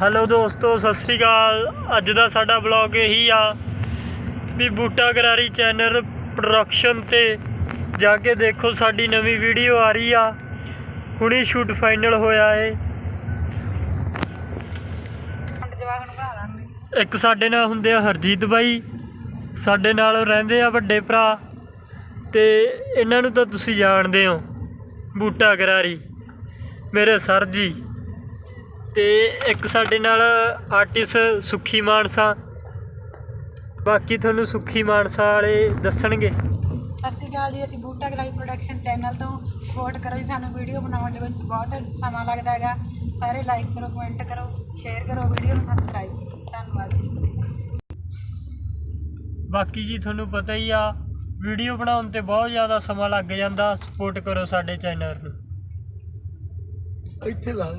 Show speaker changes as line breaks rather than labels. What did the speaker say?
Hello ਦੋਸਤੋ ਸਤਿ ਸ੍ਰੀ ਅਕਾਲ। ਅੱਜ ਦਾ ਸਾਡਾ ਬਲੌਗ ਇਹੀ ਆ ਵੀ ਬੂਟਾ ਗਰਾਰੀ ਚੈਨਲ ਪ੍ਰੋਡਕਸ਼ਨ ਤੇ ਜਾ ਕੇ ਦੇਖੋ ਸਾਡੀ ਨਵੀਂ ਵੀਡੀਓ ਆ ਰਹੀ ਆ। ਹੁਣੀ ਸ਼ੂਟ ਫਾਈਨਲ ਹੋਇਆ ਏ। ਇੱਕ ਸਾਡੇ ਨਾਲ ਹੁੰਦੇ ਆ ਹਰਜੀਤ ਬਾਈ। ਸਾਡੇ ਨਾਲ ਰਹਿੰਦੇ ਆ ਵੱਡੇ ਭਰਾ। ਤੇ ਇਹਨਾਂ ਨੂੰ ਤਾਂ ਤੁਸੀਂ ਜਾਣਦੇ ਹੋ ਬੂਟਾ ਗਰਾਰੀ। ਮੇਰੇ ਸਰ ਜੀ। ਤੇ ਇੱਕ ਸਾਡੇ ਨਾਲ ਆਰਟਿਸਟ ਸੁੱਖੀ ਮਾਨਸਾ। ਬਾਕੀ ਤੁਹਾਨੂੰ ਸੁੱਖੀ ਮਾਨਸਾ ਵਾਲੇ ਦੱਸਣਗੇ।
ਸਤਿ ਸ਼੍ਰੀ ਅਕਾਲ ਜੀ ਅਸੀਂ ਬੂਟਾ ਗਰਾਈ ਪ੍ਰੋਡਕਸ਼ਨ ਚੈਨਲ ਤੋਂ ਸਪੋਰਟ ਕਰੋ ਜੀ। ਸਾਨੂੰ ਵੀਡੀਓ ਬਣਾਉਣ ਦੇ ਵਿੱਚ ਬਹੁਤ ਸਮਾਂ ਲੱਗਦਾ ਹੈਗਾ। ਸਾਰੇ ਲਾਈਕ ਕਰੋ ਕਮੈਂਟ ਕਰੋ ਸ਼ੇਅਰ ਕਰੋ ਵੀਡੀਓ ਨੂੰ ਸਬਸਕ੍ਰਾਈਬ ਧੰਨਵਾਦ ਜੀ।
ਬਾਕੀ ਜੀ ਤੁਹਾਨੂੰ ਪਤਾ ਹੀ ਆ ਵੀਡੀਓ ਬਣਾਉਣ ਤੇ ਬਹੁਤ ਜ਼ਿਆਦਾ ਸਮਾਂ ਲੱਗ ਜਾਂਦਾ। ਸਪੋਰਟ ਕਰੋ ਸਾਡੇ ਚੈਨਲ ਨੂੰ।
ਇੱਥੇ ਲਾ